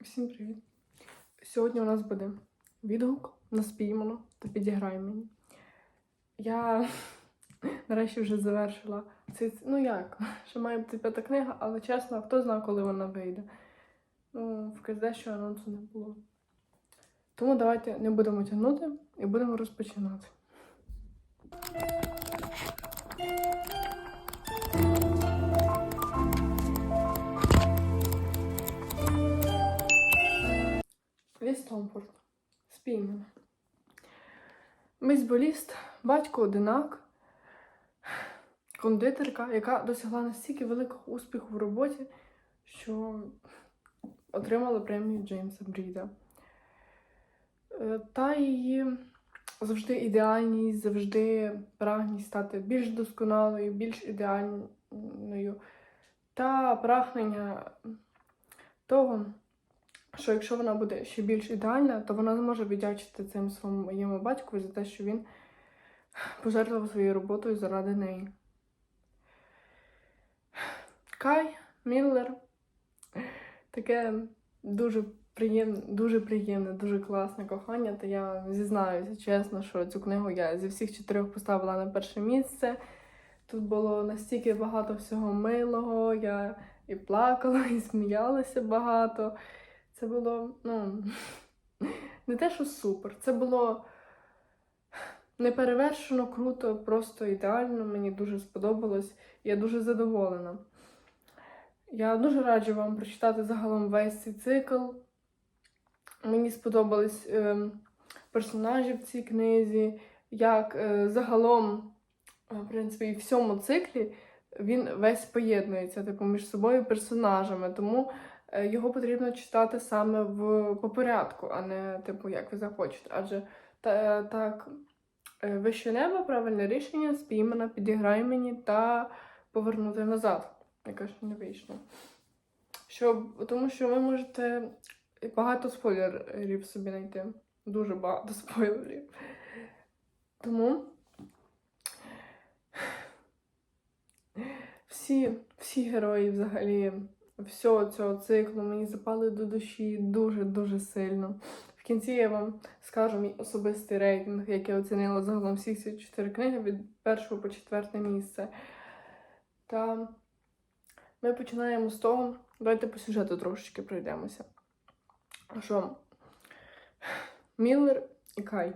Всім привіт! Сьогодні у нас буде відгук на спіймано та підіграй мені. Я нарешті вже завершила цей. Ну як, ще має бути п'ята книга, але чесно, хто знає, коли вона вийде. Ну, в КСД що анонсу не було. Тому давайте не будемо тягнути і будемо розпочинати. Ліс Томфорд. Спіймано. Бейсболіст, батько одинак, кондитерка, яка досягла настільки великого успіху в роботі, що отримала премію Джеймса Бріда. Е, Та її завжди ідеальність, завжди прагність стати більш досконалою, більш ідеальною, та прагнення того, що якщо вона буде ще більш ідеальна, то вона зможе віддячити цим своєму батькові за те, що він пожертвував своєю роботою заради неї. Кай Міллер таке дуже приємне, дуже приємне, дуже класне кохання. Та я зізнаюся чесно, що цю книгу я зі всіх чотирьох поставила на перше місце. Тут було настільки багато всього милого, я і плакала, і сміялася багато. Це було, ну, не те, що супер. Це було неперевершено, круто, просто ідеально. Мені дуже сподобалось. Я дуже задоволена. Я дуже раджу вам прочитати загалом весь цей цикл. Мені сподобались е, персонажі в цій книзі, як е, загалом, е, в принципі, і в всьому циклі він весь поєднується типу, між собою персонажами. Тому його потрібно читати саме в по порядку, а не типу, як ви захочете. Адже та, так, е, вище небо, правильне рішення, спіймана, підіграй мені та повернути назад. Яка ж не вийшло. Щоб, тому що ви можете багато спойлерів собі знайти. Дуже багато спойлерів. Тому всі, всі герої взагалі всього цього циклу мені запали до душі дуже-дуже сильно. В кінці я вам скажу мій особистий рейтинг, як я оцінила загалом всі ці чотири книги від першого по четверте місце. Та ми починаємо з того. Давайте по сюжету трошечки пройдемося. Що? Міллер і Кай.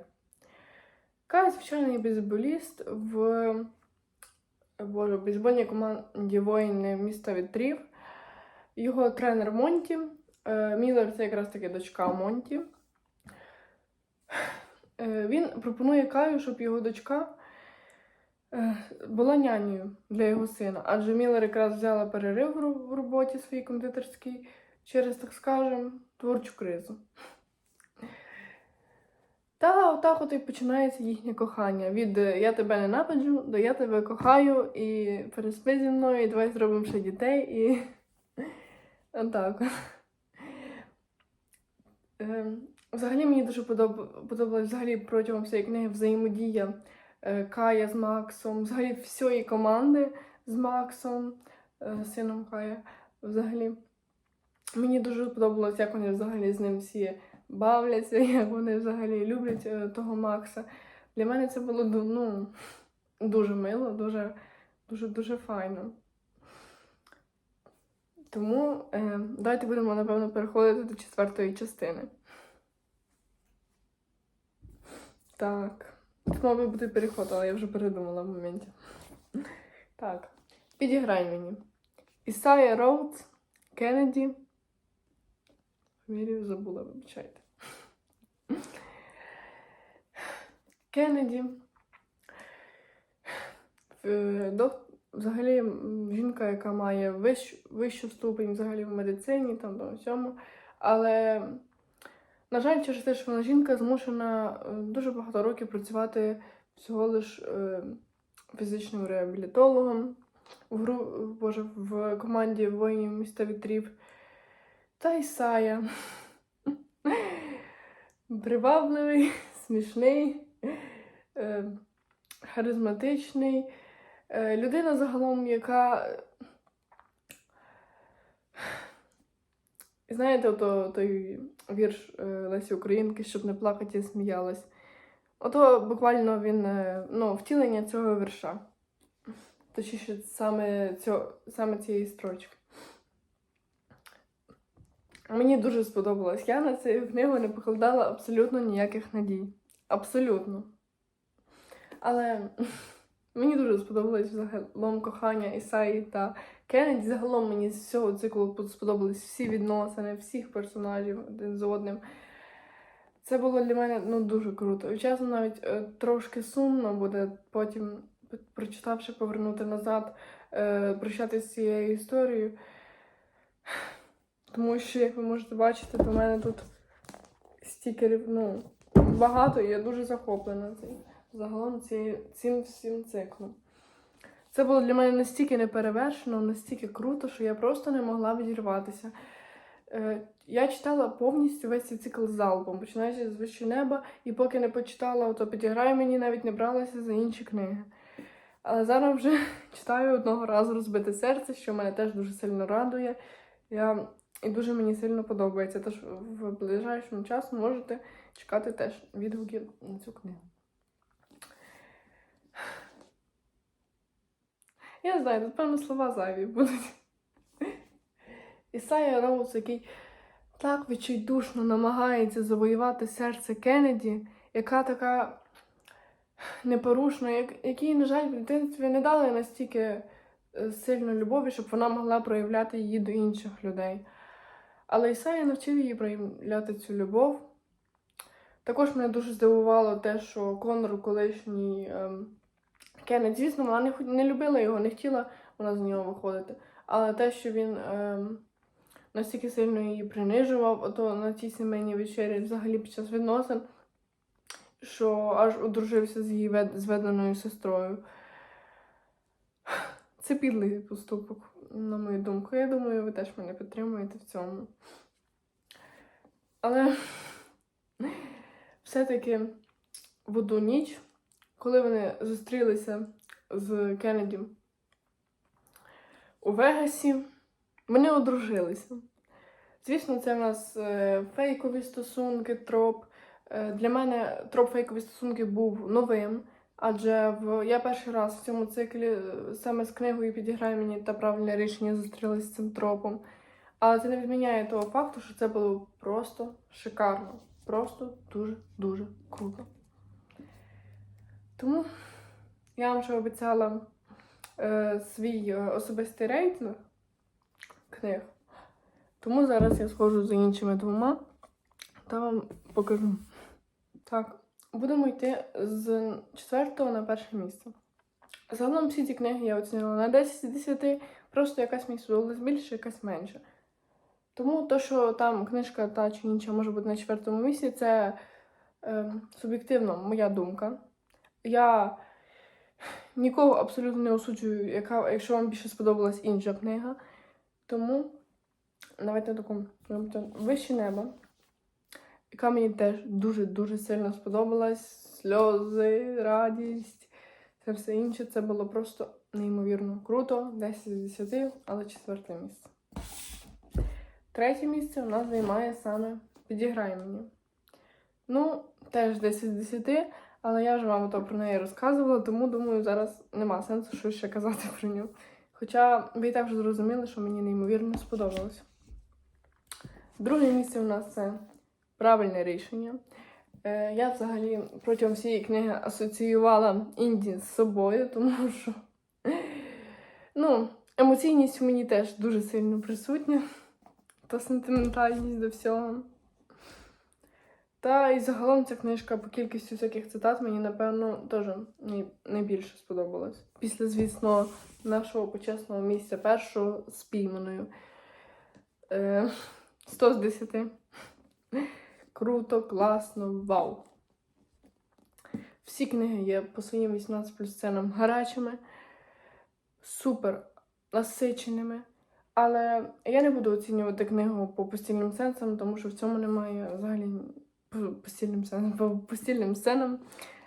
Кай звичайний бейсболіст в Боже, бейсбольній команді воїни міста Вітрів. Його тренер Монті. Е, Міллер це якраз таки дочка Монті. Е, Він пропонує Каю, щоб його дочка е, була нянею для його сина. Адже Міллер якраз взяла перерив в роботі своїй кондитерській через, так скажемо, творчу кризу. Та отак от і починається їхнє кохання. Від я тебе ненавиджу до я тебе кохаю і переспи зі мною, і давай зробимо ще дітей і. Отак. Ем, Взагалі мені дуже подоб... взагалі протягом всієї книги взаємодія е, Кая з Максом, взагалі всієї команди з Максом, е, сином Кая. Взагалі. Мені дуже подобалось, як вони взагалі з ним всі бавляться, як вони взагалі люблять е, того Макса. Для мене це було ну, дуже мило, дуже, дуже, дуже файно. Тому е, давайте будемо, напевно, переходити до четвертої частини. Так. Тут мав би бути переход, але я вже передумала в моменті. Так. Підіграй мені. Ісайя Роудс, Кеннеді. Фамілію забула, вибачайте. Кеннеді. Взагалі, жінка, яка має вищ, вищу ступень взагалі в медицині, там до всьому. Але, на жаль, через те, що вона жінка, змушена е, дуже багато років працювати всього лиш е, фізичним реабілітологом в, гру, боже, в команді воїнів міста вітрів. Та Ісая. Привабливий, смішний, е, харизматичний. Е, людина загалом, яка знаєте, ото, той вірш е, Лесі Українки, щоб не плакати, я сміялась. Ото буквально він е, ну, втілення цього вірша. Точніше, саме, цього, саме цієї строчки. Мені дуже сподобалось. Я на цю книгу не покладала абсолютно ніяких надій. Абсолютно. Але мені дуже сподобалось загалом кохання Ісаї та Кеннеді. Загалом мені з всього циклу сподобались всі відносини, всіх персонажів один з одним. Це було для мене ну, дуже круто. І чесно, навіть е, трошки сумно буде потім, прочитавши, повернути назад, е, прощатися з цією історією. Тому що, як ви можете бачити, до мене тут стікерів ну, багато, і я дуже захоплена цим, загалом ці, цим всім циклом. Це було для мене настільки неперевершено, настільки круто, що я просто не могла відірватися. Е, я читала повністю весь цей цикл залпом, починаючи з «Вище неба, і поки не почитала, то підіграю мені навіть не бралася за інші книги. Але зараз вже читаю одного разу розбите серце, що мене теж дуже сильно радує. Я... І дуже мені сильно подобається. Тож в ближайшому часу можете чекати теж відгуки на цю книгу. Я знаю, тут певно слова зайві будуть. Ісайя Роуз, який так відчайдушно намагається завоювати серце Кеннеді, яка така непорушна, якій, на жаль, в дитинстві не дали настільки е, сильно любові, щоб вона могла проявляти її до інших людей. Але Ісая навчив її проявляти цю любов. Також мене дуже здивувало те, що Конор, колишній ем, Кеннет, звісно, вона не, не любила його, не хотіла вона з нього виходити. Але те, що він ем, настільки сильно її принижував, ото на тій сімейній вечері, взагалі під час відносин, що аж одружився з її вед- зведеною сестрою. Це підлий поступок, на мою думку. Я думаю, ви теж мене підтримуєте в цьому. Але все-таки в одну ніч, коли вони зустрілися з Кеннеді у Вегасі, вони одружилися. Звісно, це в нас е, фейкові стосунки, троп. Е, Для мене троп фейкові стосунки був новим. Адже в я перший раз в цьому циклі е, саме з книгою підіграє мені та правильне рішення зустрілася з цим тропом. Але це не відміняє того факту, що це було просто шикарно. Просто дуже-дуже круто. Тому я вам ще обіцяла е, свій е, особистий рейтинг книг. Тому зараз я схожу за іншими двома та вам покажу. Так, будемо йти з четвертого на перше місце. Загалом всі ці книги я оцінила на 10 з 10, просто якась мені сподобалась більше, якась менше. Тому то, що там книжка та чи інша може бути на четвертому місці, це е, суб'єктивно моя думка. Я нікого абсолютно не осуджую, яка, якщо вам більше сподобалась інша книга. Тому давайте таку вище небо, яка мені теж дуже-дуже сильно сподобалась. Сльози, радість, це все інше. Це було просто неймовірно круто. 10 з 10, але четверте місце. Третє місце у нас займає саме Підіграй мені. Ну, теж 10 з 10, але я вже вам то про неї розказувала, тому думаю, зараз нема сенсу щось ще казати про нього. Хоча ви і так вже зрозуміли, що мені неймовірно сподобалось. Друге місце у нас це правильне рішення. Е, Я взагалі протягом всієї книги асоціювала Інді з собою, тому що ну, емоційність в мені теж дуже сильно присутня, та сентиментальність до всього. Та і загалом ця книжка по кількістю всяких цитат мені, напевно, теж найбільше сподобалась. Після, звісно, нашого почесного місця першого з пійманою. Е, 100 з 10. Круто, класно, вау. Всі книги є по своїм 18 плюс сценам гарячими, супер насиченими. Але я не буду оцінювати книгу по постільним сенсам, тому що в цьому немає взагалі постільним сценам, по постільним сценам,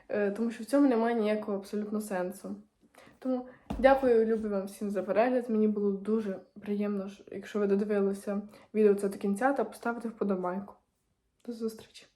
е, тому що в цьому немає ніякого абсолютно сенсу. Тому дякую, любі вам всім за перегляд. Мені було дуже приємно, якщо ви додивилися відео це до кінця, та поставити вподобайку. До зустрічі!